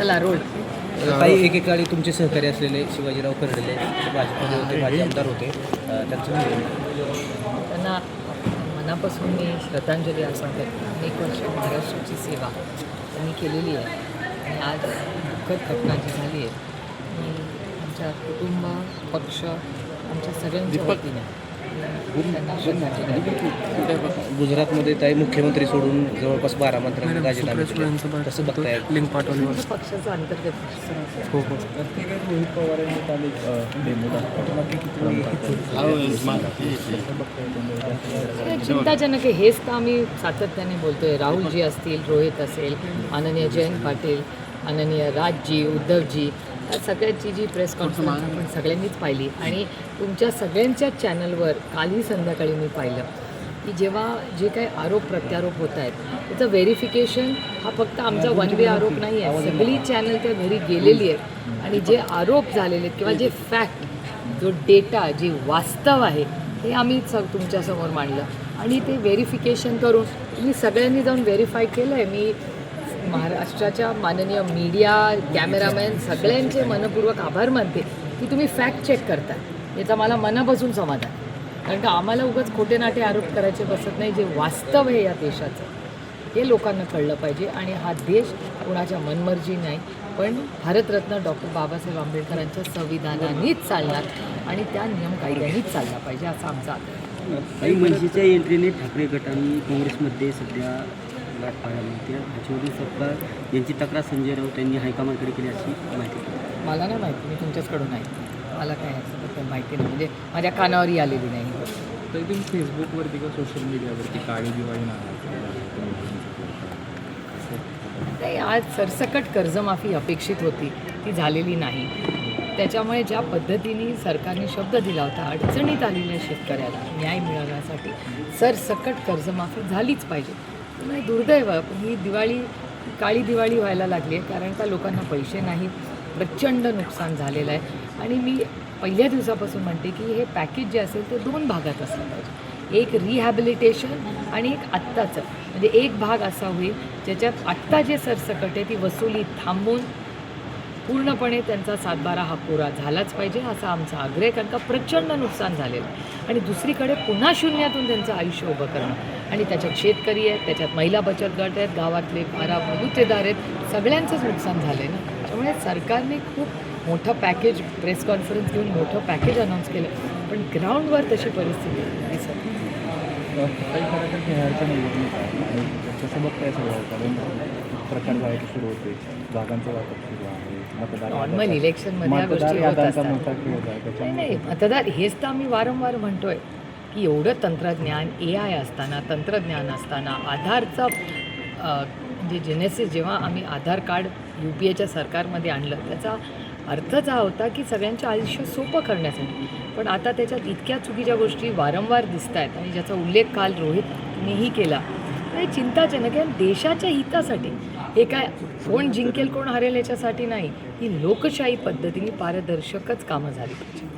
चला रोड काही एकेकाळी तुमचे सहकारी असलेले शिवाजीराव कर्डिले भाजपमध्ये होते माजी आमदार होते. त्यांचं. त्यांना मनापासून मी श्रद्धांजली असं करते. अनेक वर्ष महाराष्ट्राची सेवा त्यांनी केलेली आहे. आणि आज दुःखद घटना जी झाली आहे मी आमच्या कुटुंब पक्ष आमच्या सगळ्यांच्या वतीने. अर्पण गुजरातमध्ये ताई मुख्यमंत्री सोडून जवळपास बारा मंत्र्यांनी राजीनामे दिले कसं बघताय. लिंक पाठवली करते. पक्षाचं अंतर्गत पक्ष हो हो. रोहित पवार यांनी काल एक डेमो चिंताजनक आहे. हेच तर आम्ही सातत्याने बोलतोय. राहुलजी असतील रोहित असेल माननीय जयंत पाटील माननीय राजजी उद्धवजी सगळ्यांची जी प्रेस कॉन्फरन्स आपण सगळ्यांनीच पाहिली आणि तुमच्या सगळ्यांच्याच चॅनलवर कालही संध्याकाळी मी पाहिलं की जेव्हा जे काही आरोप प्रत्यारोप होत आहेत त्याचं व्हेरिफिकेशन हा फक्त आमचा वन वे आरोप नाही आहे सगळी चॅनल त्या घरी गेलेली आहेत आणि जे आरोप झालेले आहेत किंवा जे फॅक्ट जो डेटा जे वास्तव आहे हे आम्ही स तुमच्यासमोर मांडलं आणि ते व्हेरिफिकेशन करून तुम्ही सगळ्यांनी जाऊन व्हेरीफाय केलं आहे मी महाराष्ट्राच्या माननीय मीडिया कॅमेरामॅन सगळ्यांचे मनपूर्वक आभार मानते की तुम्ही फॅक्ट चेक करता याचा मला मनापासून समाधान कारण का आम्हाला उगाच खोटे नाटे आरोप करायचे बसत नाही जे वास्तव आहे या देशाचं. हे लोकांना कळलं पाहिजे आणि हा देश कोणाच्या मनमर्जी नाही पण भारतरत्न डॉक्टर बाबासाहेब आंबेडकरांच्या संविधानानेच चालणार आणि त्या नियम कायद्यानेच चालला पाहिजे असा आमचा आग्रह काही मनसेच्या एंट्रीने ठाकरे गटाने काँग्रेसमध्ये सध्या गाठ पाहायला मिळते हर्षवर्धन सरकार यांची तक्रार संजय राऊत यांनी हायकमांडकडे केली अशी माहिती आहे. मला नाही माहिती मी तुमच्याचकडून आहे. मला काय याच्याबद्दल माहिती नाही. म्हणजे माझ्या कानावरही आलेली नाही. ही. तर तुम्ही फेसबुकवरती किंवा सोशल मीडियावरती काळी दिवाळी नाही आज सरसकट कर्जमाफी अपेक्षित होती. ती झालेली नाही. त्याच्यामुळे ज्या पद्धतीने सरकारने शब्द दिला होता अडचणीत आलेल्या शेतकऱ्याला न्याय मिळवण्यासाठी सरसकट कर्जमाफी झालीच पाहिजे. नाही दुर्दैव पण ही दिवाळी काळी दिवाळी व्हायला लागली आहे कारण का लोकांना पैसे नाहीत. प्रचंड नुकसान झालेलं आहे. आणि मी पहिल्या दिवसापासून म्हणते की हे पॅकेज जे असेल ते दोन भागात असलं पाहिजे. एक रिहॅबिलिटेशन आणि एक आत्ताचं. म्हणजे एक भाग असा होईल ज्याच्यात आत्ता जे सरसकट आहे ती वसुली थांबून पूर्णपणे त्यांचा सातबारा हा पुरा झालाच पाहिजे असा आमचा आग्रह कारण का प्रचंड नुकसान झालेलं आहे. आणि दुसरीकडे पुन्हा शून्यातून त्यांचं आयुष्य उभं करणं. आणि त्याच्यात शेतकरी आहेत त्याच्यात महिला बचत गट आहेत गावातले बारा बलुतेदार आहेत सगळ्यांचंच नुकसान झालं आहे ना. त्यामुळे सरकारने खूप मोठं पॅकेज प्रेस कॉन्फरन्स घेऊन मोठं पॅकेज अनाऊन्स केलं. पण ग्राउंडवर तशी परिस्थिती दिसत नाही. काही निवडणूक आहे आणि कसं बघताय सगळं कारण व्हायला सुरू होते जागांचं वाटप सुरू आहे मतदार नॉर्मल इलेक्शनमध्ये या मतदार मोठा खेळ आहे नाही त्याच्यामुळे नाही मतदार हेच तर आम्ही वारंवार म्हणतोय की एवढं तंत्रज्ञान ए आय असताना तंत्रज्ञान असताना आधारचा म्हणजे जेनेसिस जेव्हा आम्ही आधार कार्ड यू पी एच्या सरकारमध्ये आणलं त्याचा अर्थच हा होता की सगळ्यांचं आयुष्य सोपं करण्यासाठी. पण आता त्याच्यात इतक्या चुकीच्या गोष्टी वारंवार दिसत आहेत आणि ज्याचा उल्लेख काल रोहितनेही केला हे चिंताजनक आहे देशाच्या हितासाठी. हे काय कोण जिंकेल कोण हरेल याच्यासाठी नाही ही लोकशाही पद्धतीने पारदर्शकच कामं झाली. पाहिजे